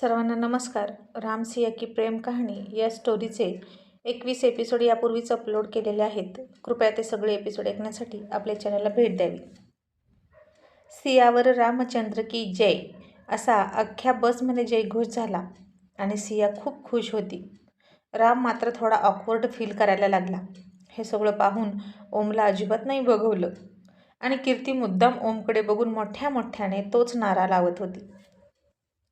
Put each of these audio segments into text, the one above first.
सर्वांना नमस्कार. राम सिया की प्रेम कहाणी या स्टोरीचे एकवीस एपिसोड यापूर्वीच अपलोड केलेले आहेत. कृपया ते सगळे एपिसोड ऐकण्यासाठी आपल्या चॅनलला भेट द्यावी. सियावर रामचंद्र की जय असा अख्ख्या बसमध्ये जयघोष झाला आणि सिया खूप खुश होती. राम मात्र थोडा ऑकवर्ड फील करायला लागला. हे सगळं पाहून ओमला अजिबात नाही बघवलं आणि कीर्ती मुद्दाम ओमकडे बघून मोठ्या मोठ्याने तोच नारा लावत होती.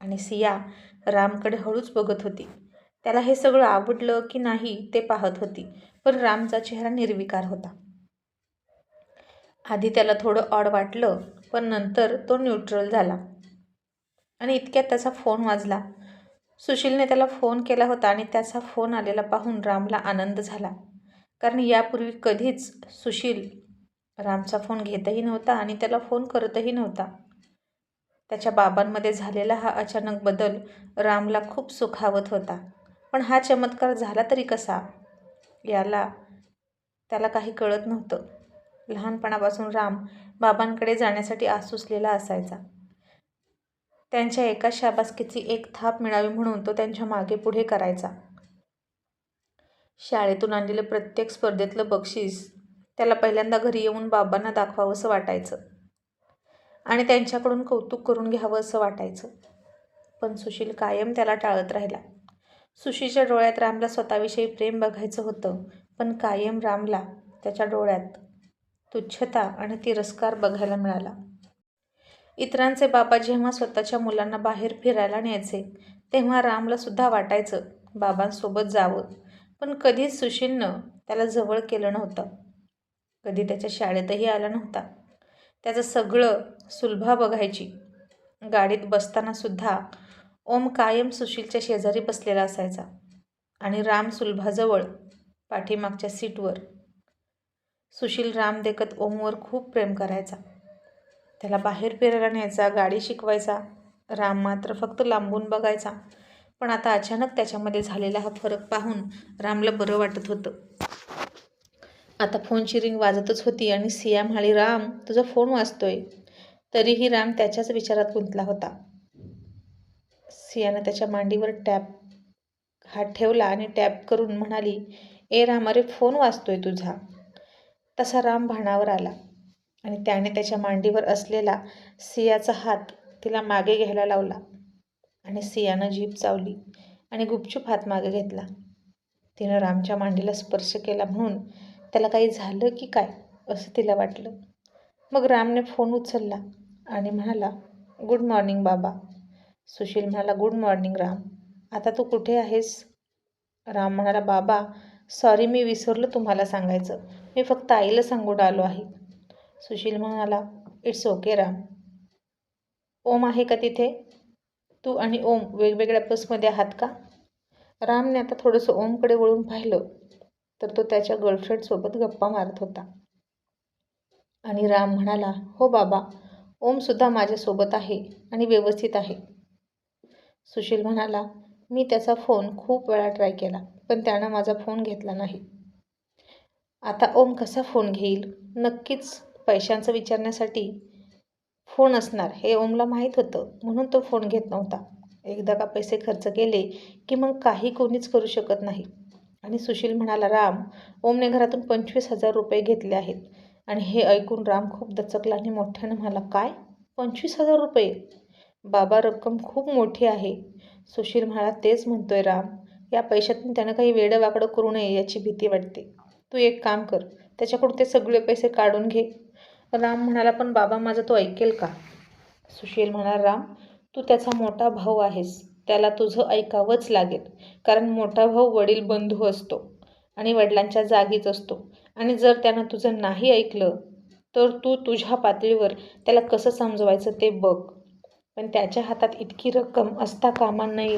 आणि सिया रामकडे हळूच बघत होती. त्याला हे सगळं आवडलं की नाही ते पाहत होती पण रामचा चेहरा निर्विकार होता. आधी त्याला थोडं ऑड वाटलं पण नंतर तो न्यूट्रल झाला. आणि इतक्यात त्याचा फोन वाजला. सुशीलने त्याला फोन केला होता आणि त्याचा फोन आलेला पाहून रामला आनंद झाला. कारण यापूर्वी कधीच सुशील रामचा फोन घेतही नव्हता आणि त्याला फोन करतही नव्हता. त्याच्या बाबांमध्ये झालेला हा अचानक बदल रामला खूप सुखावत होता. पण हा चमत्कार झाला तरी कसा? याला त्याला काही कळत नव्हतं. लहानपणापासून राम बाबांकडे जाण्यासाठी आसुसलेला असायचा. त्यांच्या एका शाबासकीची एक थाप मिळावी म्हणून तो त्यांच्या मागे पुढे करायचा. शाळेतून आणलेलं प्रत्येक स्पर्धेतलं बक्षीस त्याला पहिल्यांदा घरी येऊन बाबांना दाखवावंसं वाटायचं. आणि त्यांच्याकडून कौतुक करून घ्यावं असं वाटायचं. पण सुशील कायम त्याला टाळत राहिला. सुशीलच्या डोळ्यात रामला स्वतःविषयी प्रेम बघायचं होतं पण कायम रामला त्याच्या डोळ्यात तुच्छता आणि तिरस्कार बघायला मिळाला. इतरांचे बाबा जेव्हा स्वतःच्या मुलांना बाहेर फिरायला न्यायचे तेव्हा रामला सुद्धा वाटायचं बाबांसोबत जावं. पण कधीच सुशीलनं त्याला जवळ केलं नव्हतं. कधी त्याच्या शाळेतही आला नव्हता. त्याचं सगळं सुलभा बघायची. गाडीत बसतानासुद्धा ओम कायम सुशीलच्या शेजारी बसलेला असायचा आणि राम सुलभाजवळ पाठीमागच्या सीटवर. सुशील राम देखत ओमवर खूप प्रेम करायचा. त्याला बाहेर फिरायला न्यायचा गाडी शिकवायचा राम मात्र फक्त लांबून बघायचा. पण आता अचानक त्याच्यामध्ये झालेला हा फरक पाहून रामला बरं वाटत होतं. आता फोनची रिंग वाजतच होती आणि सिया म्हणाली राम तुझा फोन वाजतोय. तरीही राम त्याच्याच विचारात गुंतला होता. सियानं त्याच्या मांडीवर टॅप हात ठेवला आणि टॅप करून म्हणाली ए राम अरे फोन वाजतोय तुझा. तसा राम भाणावर आला आणि त्याने त्याच्या मांडीवर असलेला सियाचा हात तिला मागे घ्यायला लावला आणि सियानं जीभ चावली आणि गुपचूप हात मागे घेतला. तिनं रामच्या मांडीला स्पर्श केला म्हणून त्याला काही झालं की काय असं तिला वाटलं. मग रामने फोन उचलला आणि म्हणाला गुड मॉर्निंग बाबा. सुशील म्हणाला गुड मॉर्निंग राम. आता तू कुठे आहेस? राम म्हणाला बाबा सॉरी मी विसरलो तुम्हाला सांगायचं. मी फक्त आईला सांगून आलो आहे. सुशील म्हणाला इट्स ओके राम. ओम आहे का तिथे? तू आणि ओम वेगवेगळ्या बसमध्ये आहात का? रामने आता थोडंसं ओमकडे वळून पाहिलं. तर तो त्याच्या गर्लफ्रेंडसोबत गप्पा मारत होता. आणि राम म्हणाला हो बाबा ओमसुद्धा माझ्यासोबत आहे आणि व्यवस्थित आहे. सुशील म्हणाला मी त्याचा फोन खूप वेळा ट्राय केला पण त्यानं माझा फोन घेतला नाही. आता ओम कसा फोन घेईल? नक्कीच पैशांचं विचारण्यासाठी फोन असणार हे ओमला माहीत होतं म्हणून तो फोन घेत नव्हता. एकदा का पैसे खर्च केले की मग काही कोणीच करू शकत नाही. आणि सुशील म्हणाला राम ओमने घरातून पंचवीस हजार रुपये घेतले आहेत आणि हे ऐकून राम खूप दचकला आणि मोठ्यानं म्हणाला काय? पंचवीस हजार रुपये? बाबा रक्कम खूप मोठी आहे. सुशील म्हणाला तेच म्हणतोय राम या पैशातून त्यानं काही वेडं वाकडं करू नये याची भीती वाटते. तू एक काम कर त्याच्याकडून ते सगळे पैसे काढून घे. राम म्हणाला पण बाबा माझा तो ऐकेल का? सुशील म्हणाला राम तू त्याचा मोठा भाऊ आहेस. त्याला तुझं ऐकावंच लागेल. कारण मोठा भाऊ वडील बंधू असतो आणि वडिलांच्या जागीच असतो. आणि जर त्यानं तुझं नाही ऐकलं तर तू तुझ्या पातळीवर त्याला कसं समजवायचं ते बघ. पण त्याच्या हातात इतकी रक्कम असता कामा नये.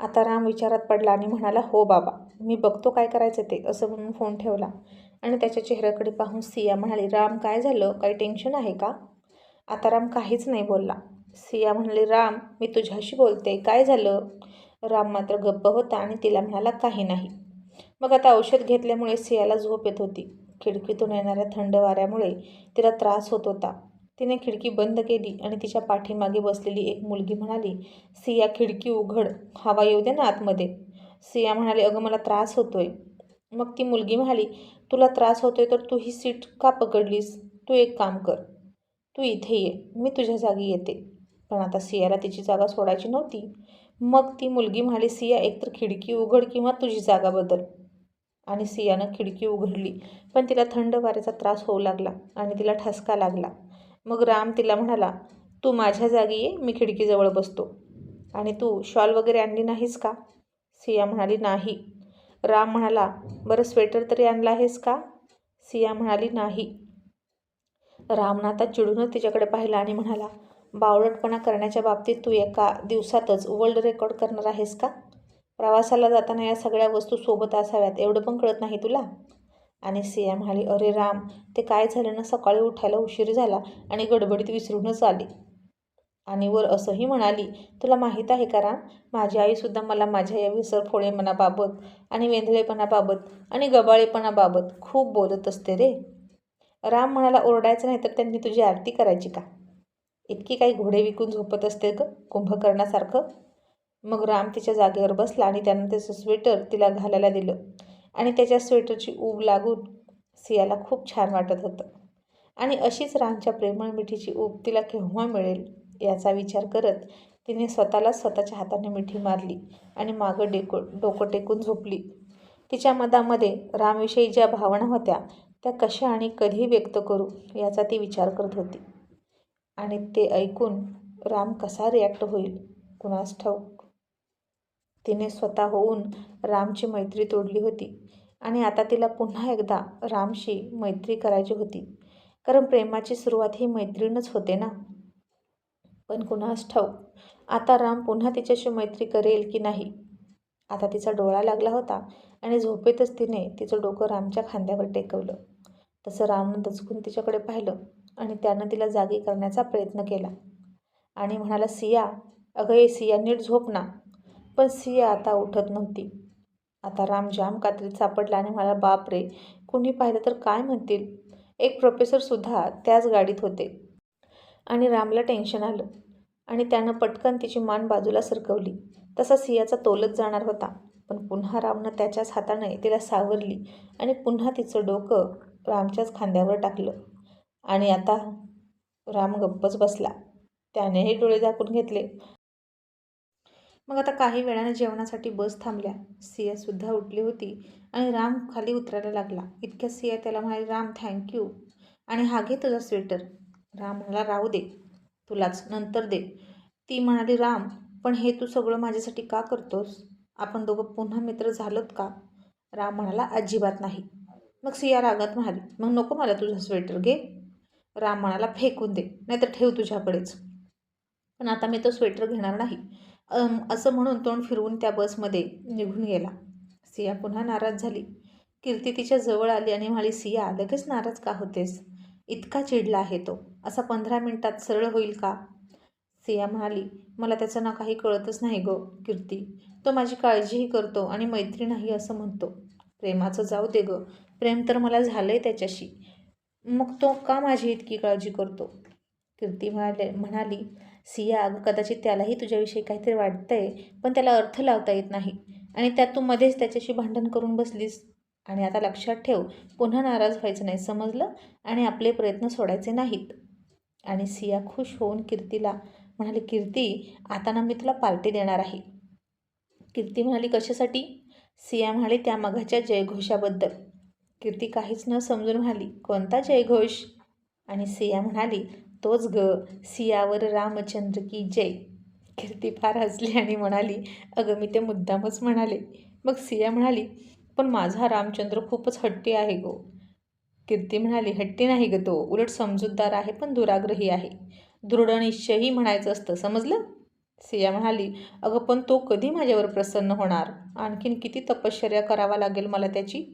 आता राम विचारात पडला आणि म्हणाला हो बाबा मी बघतो काय करायचं ते असं म्हणून फोन ठेवला. आणि त्याच्या चेहऱ्याकडे पाहून सिया म्हणाली राम काय झालं? काही टेन्शन आहे का? आता राम काहीच नाही बोलला. सिया म्हणाली राम मी तुझ्याशी बोलते. काय झालं? राम मात्र गप्प होता आणि तिला म्हणाला काही नाही. मग आता औषध घेतल्यामुळे सियाला झोप येत होती. खिडकीतून येणाऱ्या थंड वाऱ्यामुळे तिला त्रास होत होता. तिने खिडकी बंद केली आणि तिच्या पाठीमागे बसलेली एक मुलगी म्हणाली सिया खिडकी उघड. हवा येऊ दे ना आतमध्ये. सिया म्हणाली अगं मला त्रास होतोय. मग ती मुलगी म्हणाली तुला त्रास होतोय तर तू ही सीट का पकडलीस? तू एक काम कर. तू इथे ये. मी तुझ्या जागी येते. पण आता सियाला तिची जागा सोडायची नव्हती. मग ती मुलगी म्हणाली सिया एकतर खिडकी उघड किंवा तुझी जागा बदल. आणि सियानं खिडकी उघडली. पण तिला थंड वाऱ्याचा त्रास होऊ लागला आणि तिला ठसका लागला. मग राम तिला म्हणाला तू माझ्या जागी ये मी खिडकीजवळ बसतो. आणि तू शॉल वगैरे आणली नाहीस का? सिया म्हणाली नाही. राम म्हणाला बरं स्वेटर तरी आणला आहेस का? सिया म्हणाली नाही. रामनं आता चिडूनच तिच्याकडे पाहिला आणि म्हणाला बावळटपणा करण्याच्या बाबतीत तू एका दिवसातच वर्ल्ड रेकॉर्ड करणार आहेस का? प्रवासाला जाताना या सगळ्या वस्तू सोबत असाव्यात एवढं पण कळत नाही तुला? आणि सिया म्हणाली अरे राम ते काय झालं ना सकाळी उठायला उशीर झाला आणि गडबडीत विसरूनच आली. आणि वर असंही म्हणाली तुला माहीत आहे का राम माझी आईसुद्धा मला माझ्या या विसरफोळेपणाबाबत आणि वेंधळेपणाबाबत आणि गबाळेपणाबाबत खूप बोलत असते रे. राम म्हणाला ओरडायचं नाही तर त्यांनी तुझी आरती करायची का? इतकी काही घोडे विकून झोपत असते ग कुंभकर्णासारखं. मग राम तिच्या जागेवर बसला आणि त्यानं त्याचं स्वेटर तिला घालायला दिलं आणि त्याच्या स्वेटरची ऊब लागून सियाला खूप छान वाटत होतं. आणि अशीच रामच्या प्रेमळ मिठीची ऊब तिला केव्हा मिळेल याचा विचार करत तिने स्वतःला स्वतःच्या हाताने मिठी मारली आणि मागं डेको डोकं टेकून झोपली. तिच्या मधामध्ये रामविषयी ज्या भावना होत्या त्या कशा आणि कधी व्यक्त करू याचा ती विचार करत होती. आणि ते ऐकून राम कसा रिॲक्ट होईल? कुणास ठाऊक? तिने स्वतः होऊन रामची मैत्री तोडली होती. आणि आता तिला पुन्हा एकदा रामशी मैत्री करायची होती. कारण प्रेमाची सुरुवात ही मैत्रीणच होते ना? पण कुणास ठाऊक? आता राम पुन्हा तिच्याशी मैत्री करेल की नाही? आता तिचा डोळा लागला होता आणि झोपेतच तिने तिचं डोकं रामच्या खांद्यावर टेकवलं. तसं रामनं दचकून तिच्याकडे पाहिलं. आणि त्यानं तिला जागी करण्याचा प्रयत्न केला. आणि म्हणाला सिया अगं ए सिया नीट झोप ना. पण सिया आता उठत नव्हती. आता राम जाम कात्रीत सापडला आणि मला बाप रे कुणी पाहिलं तर काय म्हणतील? एक प्रोफेसरसुद्धा त्याच गाडीत होते. आणि रामला टेन्शन आलं. आणि त्यानं पटकन तिची मान बाजूला सरकवली. तसा सियाचा तोलत जाणार होता. पण पुन्हा रामनं त्याच्याच हाताने तिला सावरली आणि पुन्हा तिचं डोकं रामच्याच खांद्यावर टाकलं. आणि आता राम गप्पच बसला. त्यानेही डोळे झाकून घेतले. मग आता काही वेळाने जेवणासाठी बस थांबल्या. सियासुद्धा उठली होती आणि राम खाली उतरायला लागला. इतक्या सिया त्याला म्हणाली राम थँक्यू आणि हा घे तुझा स्वेटर राम म्हणाला राहू दे. तुलाच नंतर दे. ती म्हणाली राम पण हे तू सगळं माझ्यासाठी का करतोस? आपण दोघं पुन्हा मित्र झालोत का? राम म्हणाला अजिबात नाही. मग सिया रागात म्हणाली मग नको मला तुझा स्वेटर घे. राम म्हणाला फेकून दे नाहीतर ठेव तुझ्याकडेच. पण आता मी तो स्वेटर घेणार नाही. असं म्हणून तोंड फिरवून त्या बसमध्ये निघून गेला. सिया पुन्हा नाराज झाली. कीर्ती तिच्या जवळ आली आणि म्हणाली सिया लगेच नाराज का होतेस? इतका चिडला आहे तो. असा पंधरा मिनिटात सरळ होईल का? सिया म्हणाली मला त्याचं ना काही कळतच नाही गो कीर्ती. तो माझी काळजीही करतो आणि मैत्री नाही असं म्हणतो. प्रेमाचं जाऊ दे गं. प्रेम तर मला झालं आहे त्याच्याशी. मग तो का माझी इतकी काळजी करतो? कीर्ती म्हणाले म्हणाली सिया अगं कदाचित त्यालाही तुझ्याविषयी काहीतरी वाटतंय पण त्याला अर्थ लावता येत नाही आणि त्यात तू मध्येच त्याच्याशी भांडण करून बसलीस. आणि आता लक्षात ठेव पुन्हा नाराज व्हायचं नाही समजलं? आणि आपले प्रयत्न सोडायचे नाहीत. आणि सिया खुश होऊन कीर्तीला म्हणाली कीर्ती आता ना मी तुला पार्टी देणार आहे. कीर्ती म्हणाली कशासाठी? सिया म्हणाली त्या मघाच्या जयघोषाबद्दल. कीर्ती काहीच न समजून म्हणाली कोणता जयघोष? आणि सिया म्हणाली तोच ग सियावर रामचंद्र की जय. कीर्ती फार हसली आणि म्हणाली अगं मी ते मुद्दामच म्हणाले. मग सिया म्हणाली पण माझा रामचंद्र खूपच हट्टी आहे गो. कीर्ती म्हणाली हट्टी नाही ग तो उलट समजूतदार आहे पण दुराग्रही आहे. दृढनिश्चयही म्हणायचं असतं समजलं? सिया म्हणाली अगं पण तो कधी माझ्यावर प्रसन्न होणार? आणखीन किती तपश्चर्या करावा लागेल मला त्याची?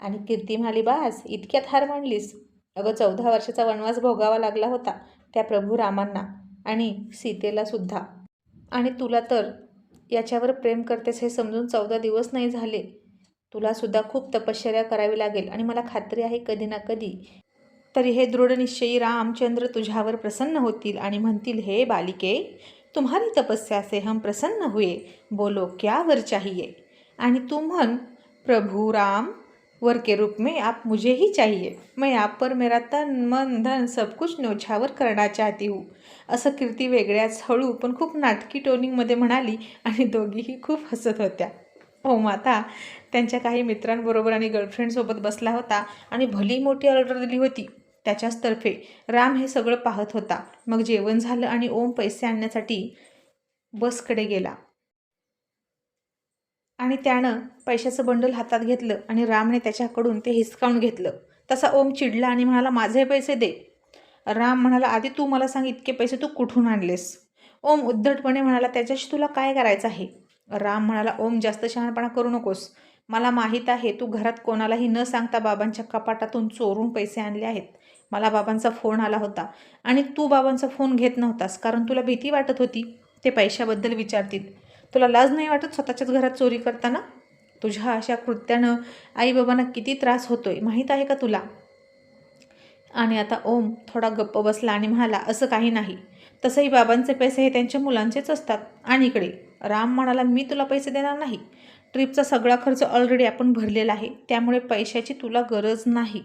आणि कीर्ती म्हणाली बास इतक्यात हार मांडलीस अगं चौदा वर्षाचा वनवास भोगावा लागला होता त्या प्रभू रामांना आणि सीतेला सुद्धा. आणि तुला तर याच्यावर प्रेम करतेस हे समजून चौदा दिवस नाही झाले. तुलासुद्धा खूप तपश्चर्या करावी लागेल आणि मला खात्री आहे कधी ना कधी. तरी हे दृढनिश्चयी रामचंद्र तुझ्यावर प्रसन्न होतील आणि म्हणतील हे बालिके तुम्हारी तपस्या से हम प्रसन्न हुए बोलो क्या वर चाहिए? आणि तू म्हण प्रभू राम वर के रूप में आप मुझे ही चाहिए। मैं आप पर मेरा तन मन धन सब कुछ न्योछावर करना चाहती हूँ। असं कीर्ती वेगळ्याच हळू पण खूप नाटकी टोनिंगमध्ये म्हणाली आणि दोघीही खूप हसत होत्या. हो माता त्यांच्या काही मित्रांबरोबर आणि गर्लफ्रेंडसोबत बसला होता आणि भली मोठी ऑर्डर दिली होती. त्याच्याच तर्फे राम हे सगळं पाहत होता. मग जेवण झालं आणि ओम पैसे आणण्यासाठी बसकडे गेला. आणि त्यानं पैशाचं बंडल हातात घेतलं आणि रामने त्याच्याकडून ते हिसकावून घेतलं. तसा ओम चिडला आणि म्हणाला माझे पैसे दे. राम म्हणाला आधी तू मला सांग इतके पैसे तू कुठून आणलेस? ओम उद्धटपणे म्हणाला त्याच्याशी तुला काय करायचं आहे? राम म्हणाला ओम जास्त शहाणपणा करू नकोस. मला माहीत आहे तू घरात कोणालाही न सांगता बाबांच्या कपाटातून चोरून पैसे आणले आहेत. मला बाबांचा फोन आला होता आणि तू बाबांचा फोन घेत नव्हतास कारण तुला भीती वाटत होती. ते पैशाबद्दल विचारतील. तुला लाज नाही वाटत स्वतःच्याच घरात चोरी करताना? तुझ्या अशा कृत्यानं आईबाबांना किती त्रास होतोय माहीत आहे का तुला? आणि आता ओम थोडा गप्प बसला आणि म्हणाला असं काही नाही. तसंही बाबांचे पैसे हे त्यांच्या मुलांचेच असतात. आणि इकडे राम म्हणाला मी तुला पैसे देणार नाही. ट्रिपचा सगळा खर्च ऑलरेडी आपण भरलेला आहे. त्यामुळे पैशाची तुला गरज नाही.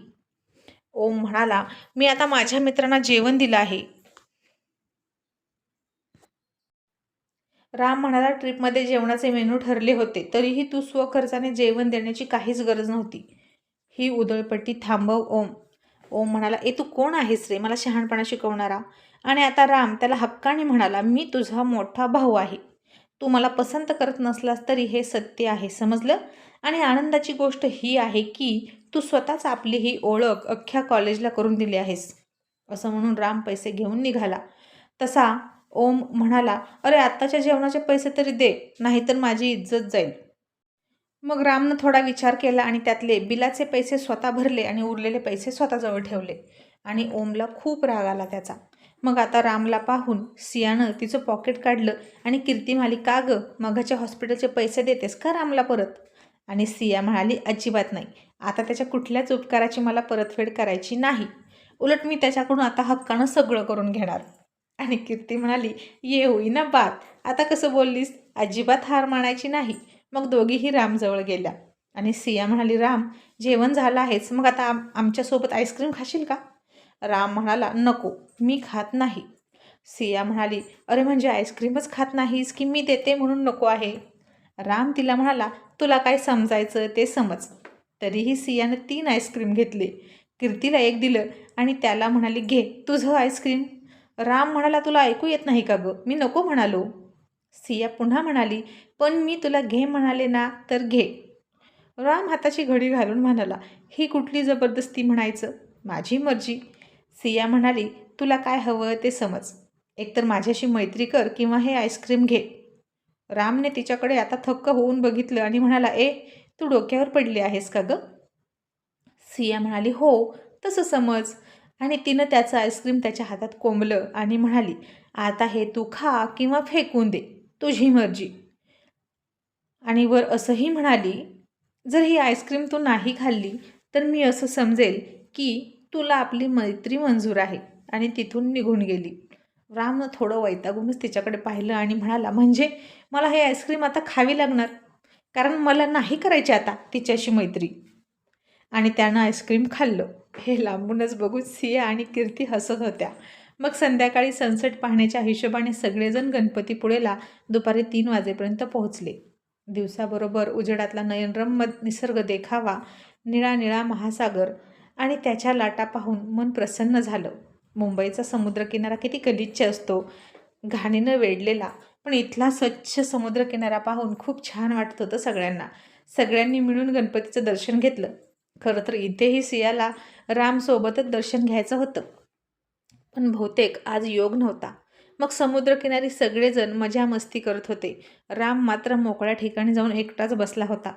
ओम म्हणाला मी आता माझ्या मित्रांना जेवण दिलं आहे. राम म्हणाला ट्रिपमध्ये जेवणाचे मेनू ठरले होते तरीही तू स्वखर्चाने जेवण देण्याची काहीच गरज नव्हती. ही उदळपट्टी थांबव ओम. ओम म्हणाला ए तू कोण आहेस रे? मला शहाणपणा शिकवणारा. आणि आता राम त्याला हक्काने म्हणाला मी तुझा मोठा भाऊ आहे. तू मला पसंत करत नसलास तरी हे सत्य आहे समजलं? आणि आनंदाची गोष्ट ही आहे की तू स्वतःच आपली ही ओळख अख्ख्या कॉलेजला करून दिली आहेस. असं म्हणून राम पैसे घेऊन निघाला. तसा ओम म्हणाला अरे आत्ताच्या जेवणाचे पैसे तरी दे नाहीतर माझी इज्जत जाईल. मग रामनं थोडा विचार केला आणि त्यातले बिलाचे पैसे स्वतः भरले आणि उरलेले पैसे स्वतःजवळ ठेवले आणि ओमला खूप राग आला त्याचा. मग आता रामला पाहून सियानं तिचं पॉकेट काढलं आणि कीर्ती म्हणाली का गं मगाच्या हॉस्पिटलचे पैसे देतेस का रामला परत? आणि सिया म्हणाली अजिबात नाही. आता त्याच्या कुठल्याच उपकाराची मला परतफेड करायची नाही. उलट मी त्याच्याकडून आता हक्कानं सगळं करून घेणार. आणि कीर्ती म्हणाली ये होई ना बात आता कसं बोललीस? अजिबात हार मानायची नाही. मग दोघीही रामजवळ गेल्या. आणि सिया म्हणाली राम जेवण झालं आहेच मग आता आम आमच्यासोबत आईस्क्रीम खाशील का? राम म्हणाला नको मी खात नाही. सिया म्हणाली अरे म्हणजे आईस्क्रीमच खात नाहीस की मी देते म्हणून नको आहे? राम तिला म्हणाला तुला काय समजायचं ते समज. तरीही सियानं तीन आईस्क्रीम घेतले. कीर्तीला एक दिलं आणि त्याला म्हणाली घे तुझं आईस्क्रीम. राम म्हणाला तुला ऐकू येत नाही का गं? मी नको म्हणालो. सिया पुन्हा म्हणाली पण मी तुला घे म्हणाले ना तर घे. राम हाताची घडी घालून म्हणाला ही कुठली जबरदस्ती म्हणायचं? माझी मर्जी. सिया म्हणाली तुला काय हवं ते समज. एकतर माझ्याशी मैत्री कर किंवा हे आईस्क्रीम घे. रामने तिच्याकडे आता थक्क होऊन बघितलं आणि म्हणाला ए तू डोक्यावर पडली आहेस का गं? सिया म्हणाली हो तसं समज. आणि तिनं त्याचं आईस्क्रीम त्याच्या हातात कोंबलं आणि म्हणाली आता हे तू खा किंवा फेकून दे तुझी मर्जी. आणि वर असंही म्हणाली जर ही आईस्क्रीम तू नाही खाल्ली तर मी असं समजेल की तुला आपली मैत्री मंजूर आहे. आणि तिथून निघून गेली. रामनं थोडं वैतागूनच तिच्याकडे पाहिलं आणि म्हणाला म्हणजे मला हे आईस्क्रीम आता खावी लागणार? कारण मला नाही करायची आता तिच्याशी मैत्री. आणि त्यानं आईस्क्रीम खाल्लं. हे लांबूनच बघून सिया आणि कीर्ती हसत होत्या. मग संध्याकाळी सनसेट पाहण्याच्या हिशोबाने सगळेजण गणपतीपुळेला दुपारी तीन वाजेपर्यंत पोहोचले. दिवसाबरोबर उजेडातला नयनरम्य निसर्ग देखावा निळा निळा महासागर आणि त्याच्या लाटा पाहून मन प्रसन्न झालं. मुंबईचा समुद्रकिनारा किती गलिच्छ असतो. घाणीनं वेढलेला पण इथला स्वच्छ समुद्रकिनारा पाहून खूप छान वाटत होतं सगळ्यांना. सगळ्यांनी मिळून गणपतीचं दर्शन घेतलं. खरं तर इथेही सियाला रामसोबतच दर्शन घ्यायचं होतं. पण बहुतेक आज योग नव्हता. मग समुद्रकिनारी सगळेजण मजा मस्ती करत होते. राम मात्र मोकळ्या ठिकाणी जाऊन एकटाच बसला होता.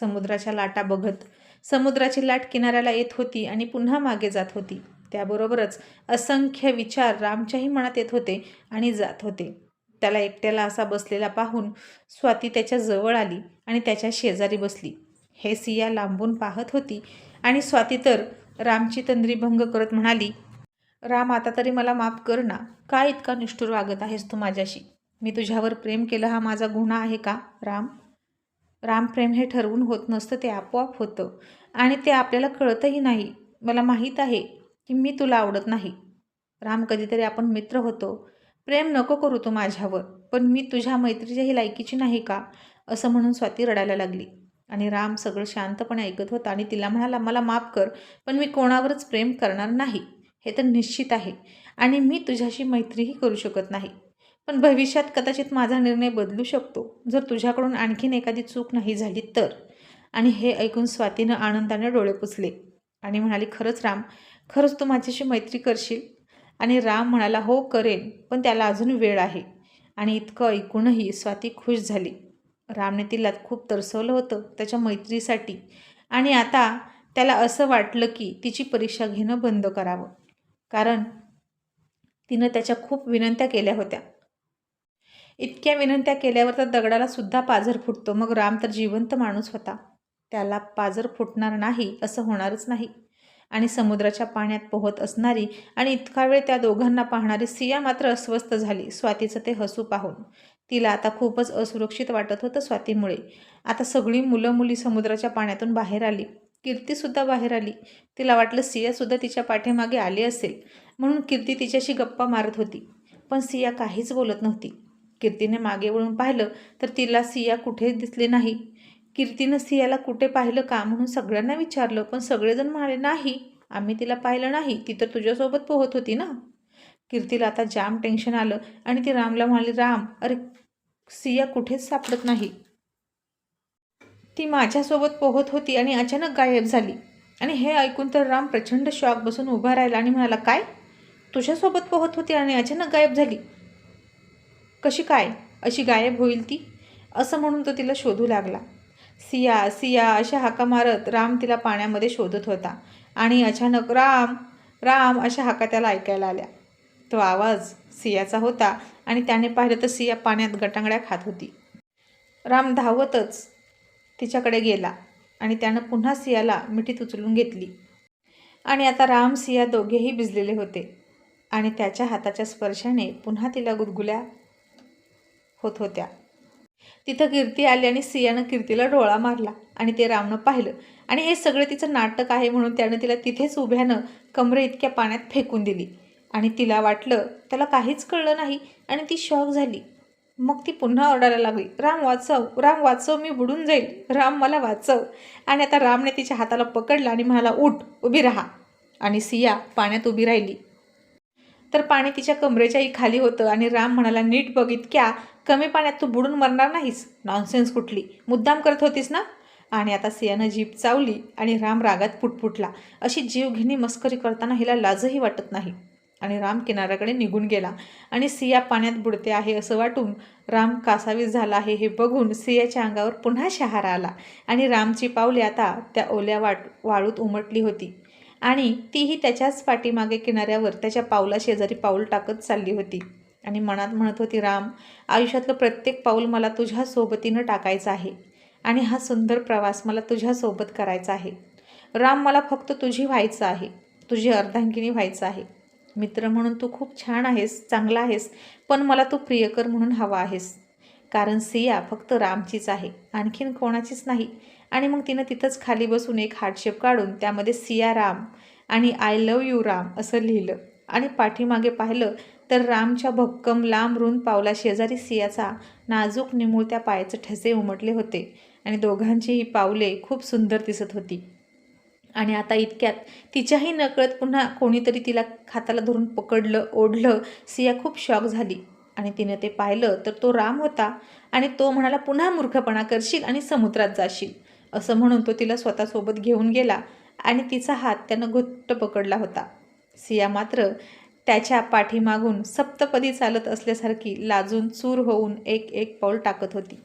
समुद्राच्या लाटा बघत समुद्राची लाट किनाऱ्याला येत होती आणि पुन्हा मागे जात होती. त्याबरोबरच असंख्य विचार रामच्याही मनात येत होते आणि जात होते. त्याला एकट्याला असा बसलेला पाहून स्वाती त्याच्याजवळ आली आणि त्याच्या शेजारी बसली. हे सिया लांबून पाहत होती आणि स्वाती तर रामची तंद्री भंग करत म्हणाली राम आता तरी मला माफ कर ना. काय इतका निष्ठुर वागत आहेस तू माझ्याशी? मी तुझ्यावर प्रेम केलं हा माझा गुन्हा आहे का राम? राम प्रेम हे ठरवून होत नसतं ते आपोआप होतं. आणि ते आपल्याला कळतही नाही. मला माहीत आहे की मी तुला आवडत नाही. राम कधीतरी आपण मित्र होतो. प्रेम नको करू तू माझ्यावर. पण मी तुझ्या मैत्रीच्याही लायकीची नाही का? असं म्हणून स्वाती रडायला लागली. आणि राम सगळं शांतपणे ऐकत होता आणि तिला म्हणाला मला माफ कर पण मी कोणावरच प्रेम करणार नाही. हे तर निश्चित आहे. आणि मी तुझ्याशी मैत्रीही करू शकत नाही. पण भविष्यात कदाचित माझा निर्णय बदलू शकतो. जर तुझ्याकडून आणखीन एखादी चूक नाही झाली तर. आणि हे ऐकून स्वातीनं आनंदाने डोळे पुसले आणि म्हणाली खरंच राम खरंच तू माझ्याशी मैत्री करशील? आणि राम म्हणाला हो करेन पण त्याला अजून वेळ आहे. आणि इतकं ऐकूनही स्वाती खुश झाली. रामने तिला खूप तरसवलं होतं त्याच्या मैत्रीसाठी. आणि आता त्याला असं वाटलं की तिची परीक्षा घेणं बंद करावं. कारण तिनं त्याच्या खूप विनंत्या केल्या होत्या. इतक्या विनंत्या केल्यावर तर दगडाला सुद्धा पाझर फुटतो. मग राम तर जिवंत माणूस होता. त्याला पाझर फुटणार नाही असं होणारच नाही. आणि समुद्राच्या पाण्यात पोहत असणारी आणि इतका वेळ त्या दोघांना पाहणारी सिया मात्र अस्वस्थ झाली. स्वातीचं ते हसू पाहून. तिला आता खूपच असुरक्षित वाटत होतं स्वातीमुळे. आता सगळी मुलं मुली समुद्राच्या पाण्यातून बाहेर आली. कीर्तीसुद्धा बाहेर आली. तिला वाटलं सियासुद्धा तिच्या पाठीमागे आली असेल. म्हणून कीर्ती तिच्याशी गप्पा मारत होती. पण सिया काहीच बोलत नव्हती. कीर्तीने मागे वळून पाहिलं तर तिला सिया कुठेच दिसले नाही. कीर्तीनं सियाला कुठे पाहिलं का म्हणून सगळ्यांना विचारलं. पण सगळेजण म्हणाले नाही आम्ही तिला पाहिलं नाही. ती तर तुझ्यासोबत पोहत होती ना? कीर्तीला आता जाम टेन्शन आलं. आणि ती रामला म्हणाली राम अरे सिया कुठेच सापडत नाही. ती माझ्यासोबत पोहत होती आणि अचानक गायब झाली. आणि हे ऐकून तर राम प्रचंड शॉक बसून उभा राहिला आणि म्हणाला काय? तुझ्यासोबत पोहत होती आणि अचानक गायब झाली. कशी काय? अशी गायब होईल ती? असं म्हणून तो तिला शोधू लागला. सिया सिया अशा हाका मारत राम तिला पाण्यामध्ये शोधत होता. आणि अचानक राम राम अशा हाका त्याला ऐकायला आल्या. तो आवाज सियाचा होता आणि त्याने पाहिलं तर सिया पाण्यात गटांगड्या खात होती. राम धावतच तिच्याकडे गेला आणि त्यानं पुन्हा सियाला मिठीत उचलून घेतली. आणि आता राम सिया दोघेही भिजलेले होते आणि त्याच्या हाताच्या स्पर्शाने पुन्हा तिला गुदगुल्या होत होत्या. तिथं कीर्ती आली आणि सियानं कीर्तीला डोळा मारला आणि ते रामनं पाहिलं. आणि हे सगळं तिचं नाटक आहे म्हणून त्यानं तिला तिथेच उभ्यानं कमरे इतक्या पाण्यात फेकून दिली. आणि तिला वाटलं त्याला काहीच कळलं नाही आणि ती शॉक झाली. मग ती पुन्हा ओरडायला लागली राम वाचव राम वाचव मी बुडून जाईल. राम मला वाचव. आणि आता रामने तिच्या हाताला पकडलं आणि म्हणाला उठ उभी राहा. आणि सिया पाण्यात उभी राहिली. तर पाणी तिच्या कमरेच्याही खाली होतं आणि राम म्हणाला नीट बघ इतक्या कमी पाण्यात तू बुडून मरणार नाहीस. नॉनसेन्स कुठली. मुद्दाम करत होतीस ना? आणि आता सियानं जीप चावली आणि राम रागात पुटपुटला. अशी जीवघेणी मस्करी करताना हिला लाजही वाटत नाही. आणि राम किनाऱ्याकडे निघून गेला. आणि सिया पाण्यात बुडते आहे असं वाटून राम कासावीस झाला आहे हे बघून सियाच्या अंगावर पुन्हा शहारा आला. आणि रामची पावले आता त्या ओल्या वाट वाळूत उमटली होती. आणि तीही त्याच्याच पाठीमागे किनाऱ्यावर त्याच्या पावला शेजारी पाऊल टाकत चालली होती. आणि मनात म्हणत होती राम आयुष्यातलं प्रत्येक पाऊल मला तुझ्या सोबतीनं टाकायचं आहे. आणि हा सुंदर प्रवास मला तुझ्यासोबत करायचा आहे. राम मला फक्त तुझी व्हायचं आहे. तुझी अर्धांगिनी व्हायचं आहे. मित्र म्हणून तू खूप छान आहेस चांगला आहेस पण मला तू प्रियकर म्हणून हवा आहेस. कारण सिया फक्त रामचीच आहे आणखीन कोणाचीच नाही. आणि मग तिनं तिथंच खाली बसून एक हार्डशेप काढून त्यामध्ये सिया राम आणि आय लव यू राम असं लिहिलं. आणि पाठीमागे पाहिलं तर रामच्या भक्कम लांब रुंद पावला शेजारी सियाचा नाजूक निमुळत्या पायाचे ठसे उमटले होते. आणि दोघांचीही पावले खूप सुंदर दिसत होती. आणि आता इतक्यात तिच्याही नकळत पुन्हा कोणीतरी तिला खाताला धरून पकडलं ओढलं. सिया खूप शॉक झाली. आणि तिनं ते पाहिलं तर तो राम होता आणि तो म्हणाला पुन्हा मूर्खपणा करशील आणि समुद्रात जाशील. असं म्हणून तो तिला स्वतःसोबत घेऊन गेला आणि तिचा हात त्यानं घट्ट पकडला होता. सिया मात्र त्याच्या पाठीमागून सप्तपदी चालत असल्यासारखी लाजून चूर होऊन एक एक पाऊल टाकत होती.